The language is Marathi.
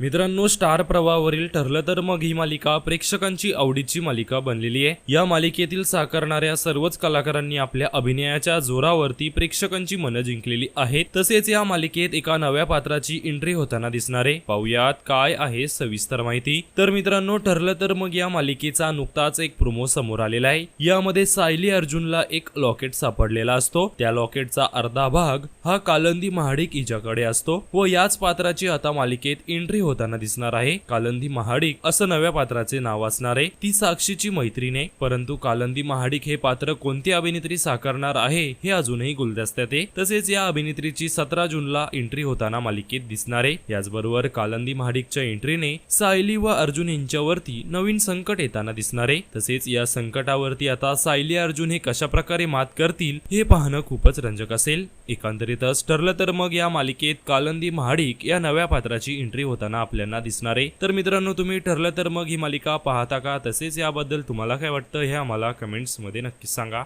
मित्रांनो स्टार प्रवाहावरील ठरलं तर मग ही मालिका प्रेक्षकांची आवडीची मालिका बनलेली आहे. या मालिकेतील साकारणाऱ्या सर्वच कलाकारांनी आपल्या अभिनयाच्या जोरावरती प्रेक्षकांची मनं जिंकलेली आहेत. तसेच या मालिकेत एका नव्या पात्राची एंट्री होताना दिसणार आहे. पाहुयात काय आहे सविस्तर माहिती. तर मित्रांनो ठरलं तर मग या मालिकेचा नुकताच एक प्रोमो समोर आलेला आहे. यामध्ये सायली अर्जुनला एक लॉकेट सापडलेला असतो. त्या लॉकेटचा अर्धा भाग हा कालंदी महाडिक हिच्याकडे असतो व याच पात्राची आता मालिकेत एंट्री होताना दिसणार आहे. कालंदी महाडिक असं नव्या पात्राचे नाव असणार आहे. ती साक्षीची मैत्रीण आहे. परंतु कालंदी महाडिक हे पात्र कोणती अभिनेत्री साकारणार आहे हे अजूनही गुलदस्त्यात आहे. तसेच या अभिनेत्रीची सतरा जूनला एंट्री होताना मालिकेत दिसणार आहे. याचबरोबर कालंदी महाडिकच्या एंट्रीने सायली व अर्जुन यांच्यावरती नवीन संकट येताना दिसणार आहे. तसेच या संकटावरती आता सायली अर्जुन हे कशा प्रकारे मात करतील हे पाहणं खूपच रंजक असेल. एकंदरीतच ठरलं तर मग या मालिकेत कालंदी महाडिक या नव्या पात्राची एंट्री होताना आपल्याला दिसणार. आहे तर मित्रांनो तुम्ही ठरलं तर मग ही मालिका पाहता का? तसेच याबद्दल तुम्हाला काय वाटतं हे आम्हाला कमेंट्समध्ये नक्कीच सांगा.